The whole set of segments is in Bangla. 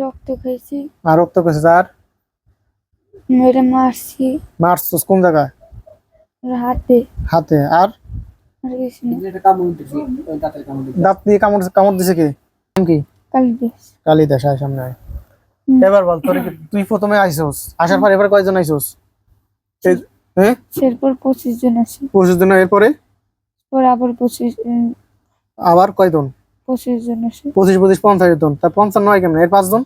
রক্ত খাইছি। আর রক্ত কেছে আর? মেয়েরে মারছি। মারছস কোন জায়গায়? হাতে। হাতে। আর? দাঁত দিয়ে কামড় কামড় দিছে কি? কি? কালি দেশ কালি আয় সামনে আয়। এবার বল তোর তুই প্রথমে আইছস আসার পর এবার কয়জন আইছস হ্যাঁ এরপর পঁচিশ জন আছে। পরশু দিন এরপরে? পরে আবার পঁচিশ উম, আবার কয়জন? পঁচিশ জন আছে পঁচিশ পঁচিশ পঞ্চাশ জন। তার পঞ্চান্ন হয় কেমন? এর পাঁচজন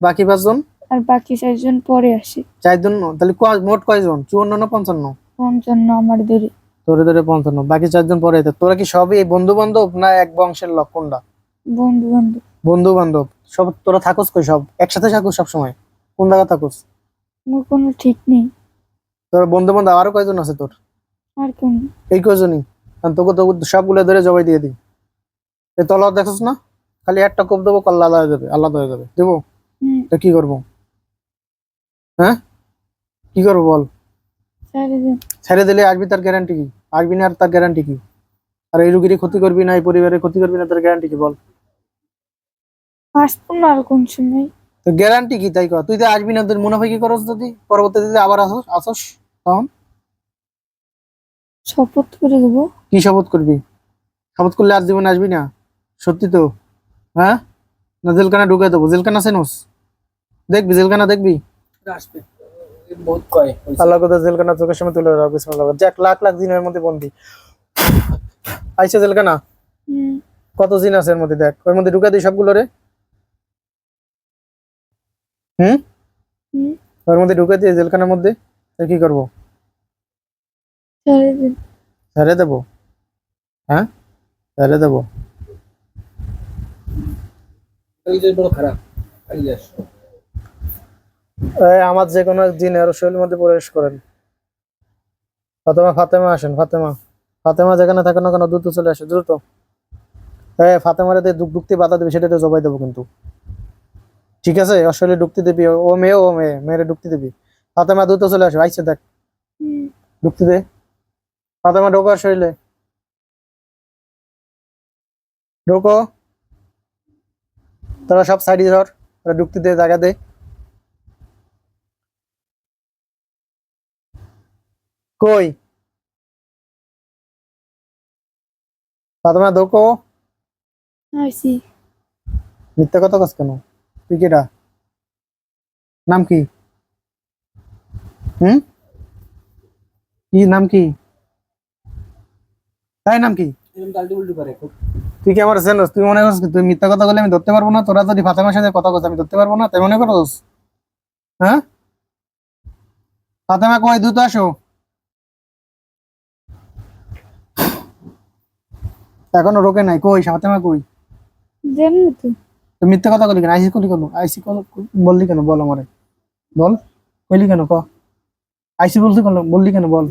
বাকি পাঁচজন আর বাকি চারজন পরে আসে। চারজন তাহলে কয়- মোট কয়জন চুয়ান্ন না পঞ্চান্ন? পঞ্চান্ন আমার ধরে ধরে ধরে পঞ্চান্ন। বাকি চারজন পরে। তোরা কি সবই বন্ধু বান্ধব না এক বংশের লোক? কোনটা? বন্ধু বান্ধব বন্ধু বান্ধব সব তোরা থাকোস কই সব? একসাথে থাকোস সব সময় কোন জায়গা থাকোস? আমার কোনো ঠিক নেই। তোর বন্ধু বান্ধব আরও কয়জন আছে তোর? আর কোন। এই কয়জনই? তোকে তোকে সবগুলো ধরে জবাই দিয়ে দিই। এই তলার দেখোস না? খালি একটা কোপ দেবো কল্লা আলাদা হয়ে যাবে আলাদা হয়ে যাবে। দেবো? তো কি করব? হ্যাঁ? কি করব বল? ছেড়ে দিলে আসবি তার গ্যারান্টি কি? আসবি না আর তার গ্যারান্টি কি? আর এই রুগীর ক্ষতি করবি না এই পরিবারের ক্ষতি করবি না তার গ্যারান্টি কি বল? আসব না আর কোন সময়। তো গ্যারান্টি কি তাই কর? তুই তো আসবি না তোর মুনাফা কি করস যদি পরবর্তীতে আবার আসস আসস তখন? শপথ করে দেবো। কি শপথ করবি? শপথ করলে আর জীবন আসবি না? সত্যি তো? হ্যাঁ? না জেলখানা ঢুকে দেবো। জেলখানা চেনোস দেখবি জেলখানা দেখবি। আল্লাহ কথা জেলখানা চোখের সামনে তুলে রাখবে যাক লাখ লাখ দিনের মধ্যে বন্দি। আইসে জেলখানা? কত দিন আছে এর মধ্যে দেখ। ওর মধ্যে ঢুকে দিই সবগুলো রে। হুম? হুম, ওর মধ্যে ঢুকে দিয়ে জেলখানার মধ্যে কি করব? ছেড়ে দেবো? হ্যাঁ? ছেড়ে দেবো? আমার যে কোনো জিনের শৈলীর মধ্যে প্রবেশ করেন। ফাতেমা ফাতেমা আসেন, ফাতেমা। ফাতেমা যেখানে থাকে না কেন দ্রুত চলে আসে দ্রুত। হ্যাঁ ফাতেমারে ঢুকতে বাধা দেবে সেটাতে জবাই দেবো কিন্তু। ঠিক আছে? অশৈলী ঢুকতে দিবি, ও মেয়ে ও মেয়ে, মেয়েরে ঢুকতে দিবি। ফাতেমা দ্রুত চলে আসে আইসে দেখ। ঢুকতে দে। ফাতেমা ঢোকো আর শরীরে ঢোকো। তোরা সব সাইডে ধর ওরা ঢুকতে দে জায়গা দে। কই? ফাতেমা আইসি। মিথ্যা কথা কাজ কেন? তুই কেটা নাম কি? হুম? কি নাম কি? তাই নাম কি? তুই কি আমার জানোস? তুই মনে করছিস তুই মিথ্যা কথা বলে আমি ধরতে পারব না? তোরা যদি ফাতেমার সাথে কথা কথা আমি ধরতে পারব না? তাই মনে করস হ্যাঁ? ফাতেমা কই? দ্রুত আসো। এখনও রোকে নাই। কই? ফাতেমা কই? জানি তুই মিথ্যা কথা বলি কেন? আইসি কলি কেন? আইসি কল বললি কেন? বল আমারে। বল। কইলি কেন? ক? আইসি বলছি কেন বললি কেন বল।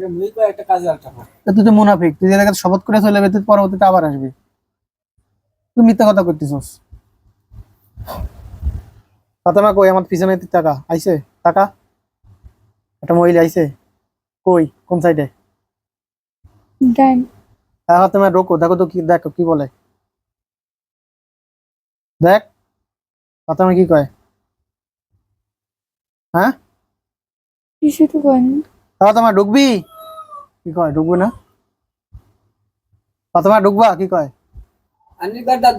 তুই তো মুনাফিক তুই জায়গায় শপথ করে চলে যাবে তুই পরবর্তীতে আবার আসবি। তুই মিথ্যা কথা করতেছিস। ফাতেমা কই আমার পিছনে তুই টাকা আইছে? টাকা? একটা মহিলা আইছে। কই কোন সাইডে ডাইন হ্যাঁ ফাতেমা রোকো দেখো তো কি দেখো কি বলে। দেখ ফাতেমা কি কয়? হ্যাঁ? কিছু তো করেনি ফাতেমা ঢুকবি? কি কয়? ঢুকবি না? ফাতেমা ঢুকবা? কি কয়? আনি দরজা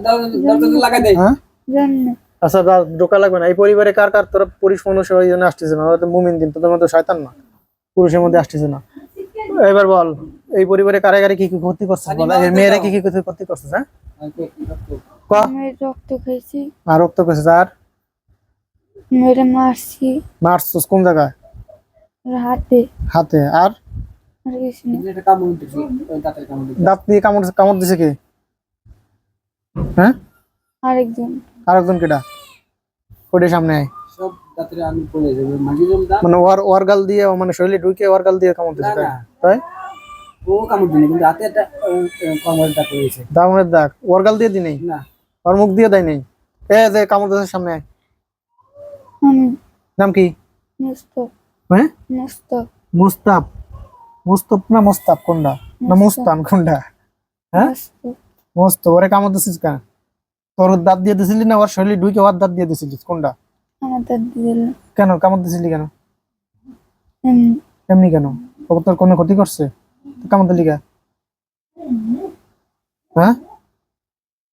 লাগাই দেয় হ্যাঁ? জানি না। আচ্ছা ঢোকা লাগবে না। এই পরিবারে কার কার তোরা পুরুষ মানুষ ওই জন্য আসতেছে না? ওরা তো মুমিন দিন তোদের মধ্যে শয়তান না। পুরুষের মধ্যে আসতেছে না। এবার বল এই পরিবারে কারে কারে কি কি ক্ষতি করছিস বল এই মেয়েরা কি কি ক্ষতি ক্ষতি করছিস হ্যাঁ? ক? রক্ত খাইছি। আর রক্ত করছিস আর মেয়েরে মারছি। মারছিস কোন জায়গায়? হাতে। হাতে আর? দাঁত দিয়ে কামড় কামড় দিছে কে? হ্যাঁ? আরেকজন। আরেকজন কেটা ওটার সামনে আয়। মানে দিয়ে মানে শরীরে ঢুকে দিয়ে কামড় দিছে তাই? ও কামড় দিনি কিন্তু হাতে একটা কমরটা পড়েছে দামের দাগ দিয়ে দি নেই না। ওর মুখ দিয়ে দেয় নেই এ যে কামড় দিছে সামনে আয়। নাম কি? মুস্তফ। হ্যাঁ মুস্তফ। মুস্তাব মুস্তফ না মুস্তাব কোনটা? না মুস্তান কোনটা? হ্যাঁ? মুস্ত ওরে কামড় দিছিস কেন? তোর দাঁত দিয়ে দিছিলি না? ওর শরীরে ঢুকে ওর দাঁত দিয়ে দিছিলি কোনটা? আমার দাঁত দিল। কেন? কামড় দিছিলি কেন? এমনি। কেন? ও তোর কোনো ক্ষতি করছে? কামড় দিলি কে? হ্যাঁ?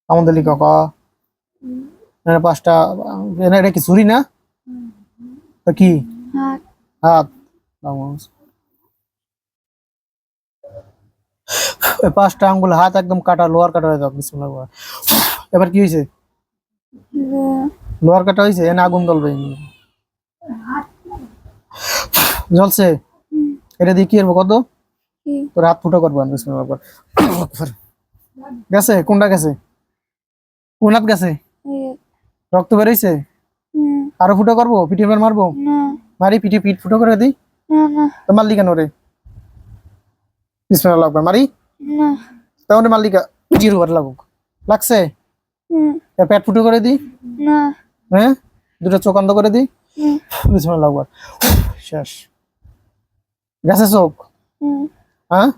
কামড় দিলি ক ক এনে পাঁচটা এটা কি ছুরি না? তো কি? হাত পাঁচটা আঙ্গুল হাত একদম কাটা লোয়ার কাটা হয়ে যাবে বিসমিল্লাহ এবার কি হয়েছে? লোয়ার কাটা হয়েছে? এনে আগুন জ্বলবে। জ্বলছে? এটা দিয়ে কি করব কত? তোর হাত ফুটো করব বিসমিল্লাহ গেছে? কোনটা গেছে? কোন হাত গেছে? রক্ত বেরোইছে হুম, আরও ফুটো করব? মার মারবো? না। মারি পিঠে পিঠ ফুটো করে দিই। তো মারলি কেন রে বিসমিল্লাহ লাগবে। মারি? না। তাহলে মালিকা জিরো বার লাগুক। লাগছে? হুম, পেট ফুটো করে দিই। না। হ্যাঁ? দুটো চোখ অন্ধ করে দিই। হুম, বিসমিল্লাহ লাগবার শেষ। গেছে চোখ? হুম, হ্যাঁ?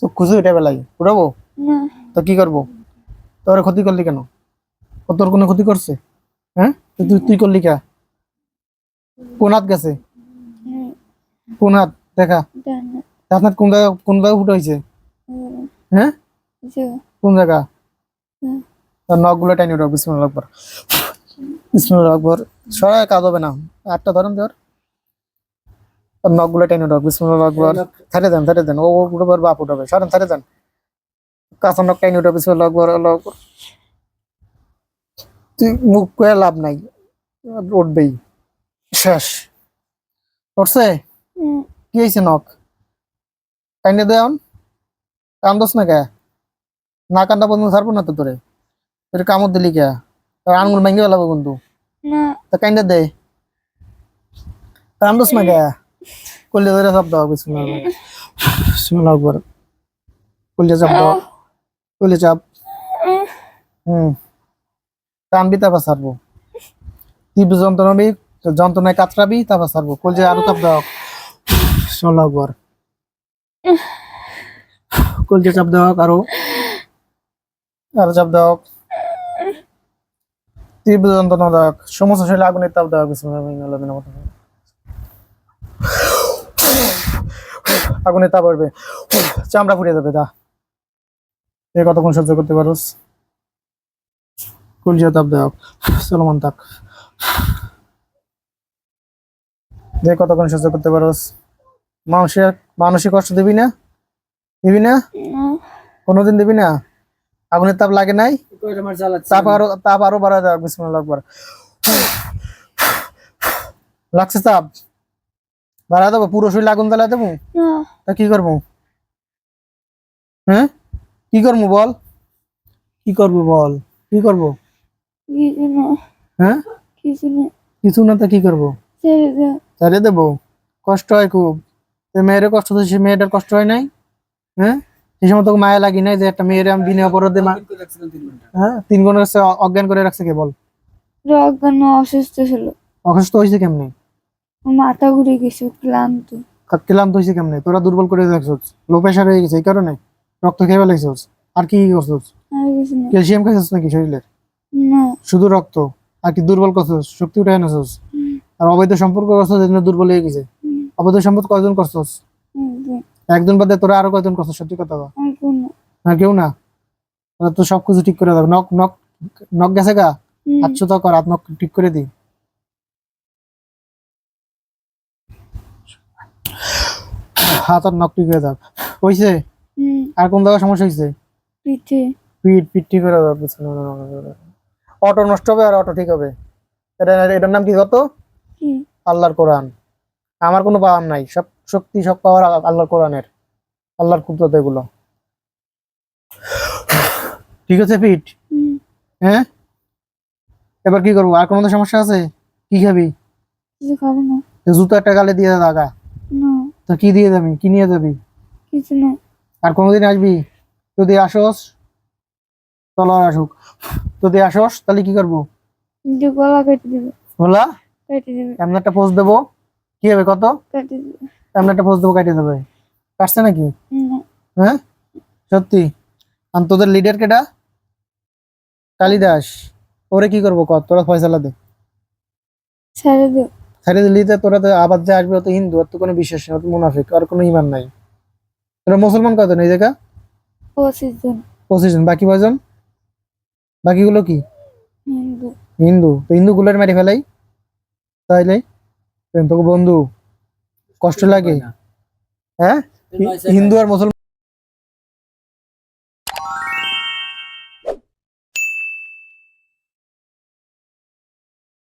চোখ খুশি এটা বেলাই ফুটাবো? না। তো কি করব? তোর ক্ষতি করলি কেন? তোর কোনো ক্ষতি করছে? হ্যাঁ? তুই তুই করলি কে? কোন হাত গেছে? কোন হাত? দেখা। আপনার কোন জায়গা কোন জায়গা ফুটো হয়েছে? হ্যাঁ? কোন জায়গা? নখগুলো টাইনি উঠাও বিসমুল্লাহ আকবর। বিসমুল্লাহ আকবর। সরাই কাজ হবে না। আটটা ধরেন তার নখগুলো বিসমুল্লাহ আকবর। দেন থারে দেন। ও উঠবে বাপ উঠাবে। সরেন থারে দেন। কাঁচা নখ টাইনি উঠাও বিসমুল্লাহ আকবর আল্লাহ আকবর। তুই মুখ করে লাভ নাই। উঠবেই। শেষ। উঠছে কি হয়েছে নখ? টাইনে দেন কান্দস না কে? না কান্দা পর্যন্ত ছাড়বো না তো তোরে। তোর কামড় দিলি কে? তোর আঙুল ভেঙে গেলাবো কিন্তু। না। তা কাইন্ডা দে। কান্দস না কে? কল্লে ধরে সব দাও বিসমিল্লাহ। বিসমিল্লাহ আকবার। কল্লে চাপ দাও। কল্লে চাপ। হুম। কানবি তারপর ছাড়বো। তীব্র যন্ত্রণাবি যন্ত্রণায় কাতরাবি তারপর ছাড়বো। কলজে আরও চাপ দাও। আকবার কলজে চাপ দাও আরও। আরও চাপ দাও তীব্র যন্ত্রণা দাও সমস্ত শরীরে আগুনের তাপ দাও বিসমিল্লাহ আগুনের তাপ আসবে চামড়া ফুটে যাবে, দা। এ কতক্ষণ সহ্য করতে পারোস? কলজে তাপ দাও চলমান তাক যে কতক্ষণ সহ্য করতে পারোস? মানুষের মানসিক কষ্ট দিবি না? দিবি না? কোনোদিন দিবি না? আগুনের তাপ লাগে নাই? তাপ আরও তাপ আরও বাড়া দেওয়া বিসমিল্লাহ আকবার। লাগছে তাপ? বাড়া দেবো? পুরো শরীর আগুন জ্বালা দেবো? তা কি করব? হ্যাঁ? কি করব বল? কি করব বল? কি করব? হ্যাঁ? কিছু না। তা কি করব? ছেড়ে দেবো? কষ্ট হয় খুব। তো মেয়ের কষ্ট তো সে মেয়েটার কষ্ট হয় নাই হ্যাঁ? সেই সময় তোকে মায়া লাগি নাই যে একটা মেয়ের আমি বিনা অপরাধে হ্যাঁ? তিন ঘণ্টা অজ্ঞান করে রাখছে কে বল? অজ্ঞান অসুস্থ ছিল। অসুস্থ হয়েছে কেমনি? মাথা ঘুরে গেছে ক্লান্ত। ক্লান্ত হয়েছে কেমনে? তোরা দুর্বল করে রাখছিস লো প্রেশার হয়ে গেছে এই কারণে? রক্ত খেয়ে ফেলেছিস আর কি কি করছিস? ক্যালসিয়াম খাইছিস নাকি শরীরে না। শুধু রক্ত আর কি দুর্বল করছিস শক্তি উঠে এনেছিস আর অবৈধ সম্পর্ক করছিস জন্য দুর্বল হয়ে গেছে? অবৈধ সম্পদ কয়জন করছিস। একজন বাদে তোরা আরও কয়জন করছিস? সত্যি কথা কোনো না। কেউ না? তোরা তো সবকিছু ঠিক করে দেবে নখ নখ নখ গেছে গা? আচ্ছা তো কর নখ ঠিক করে দি হাত আর নখ ঠিক করে দাও। হয়েছে হুম, আর কোন জায়গায় সমস্যা হয়েছে পিঠে। পিঠ পিঠ ঠিক করে দাও। অটো নষ্ট হবে আর অটো ঠিক হবে। এটা এটার নাম কি? কত আল্লাহর কোরআন। আমার কোনো পাওয়ার নাই। সব শক্তি সব পাওয়ার আল্লাহর কোরআনের। আল্লাহর কুদরত এগুলো। ঠিক আছে হুম, হ্যাঁ? এবার কি করব? আর কোনো সমস্যা আছে? কি খাবি? জুতো একটা গালে দিয়ে দাগা। তো কি দিয়ে যাবি? কি নিয়ে যাবি? কিছু না। আর কোনোদিন আসবি? যদি আসোস চলো আর আসুক। যদি আসোস তাহলে কি করব? গলা কেটে দেবে। বলা কেটে দেবে। এমন একটা পোস্ট দেবো? কি হবে কত? এমন একটা পোস্ট দেবো কেটে দেবে। কাটছে নাকি? হ্যাঁ? সত্যি? আর তোদের লিডার কেটা? কালিদাস। ওরে কি করব কর তোরা ফয়সালা দে। ছেড়ে দে। দিলি তো তোরা তো আবার যে আসবে ও তো হিন্দু আর তো কোনো বিশ্বাস নেই মুনাফিক আর কোনো ইমান নাই। তোরা মুসলমান কত নেই দেখা পঁচিশ জন। পঁচিশ জন বাকি কয়জন? বাকিগুলো কি? হিন্দু। হিন্দু। তো হিন্দু গুলোর মারি ফেলাই। তাইলে? তোকে বন্ধু কষ্ট লাগে। হ্যাঁ? হিন্দু আর মুসলমান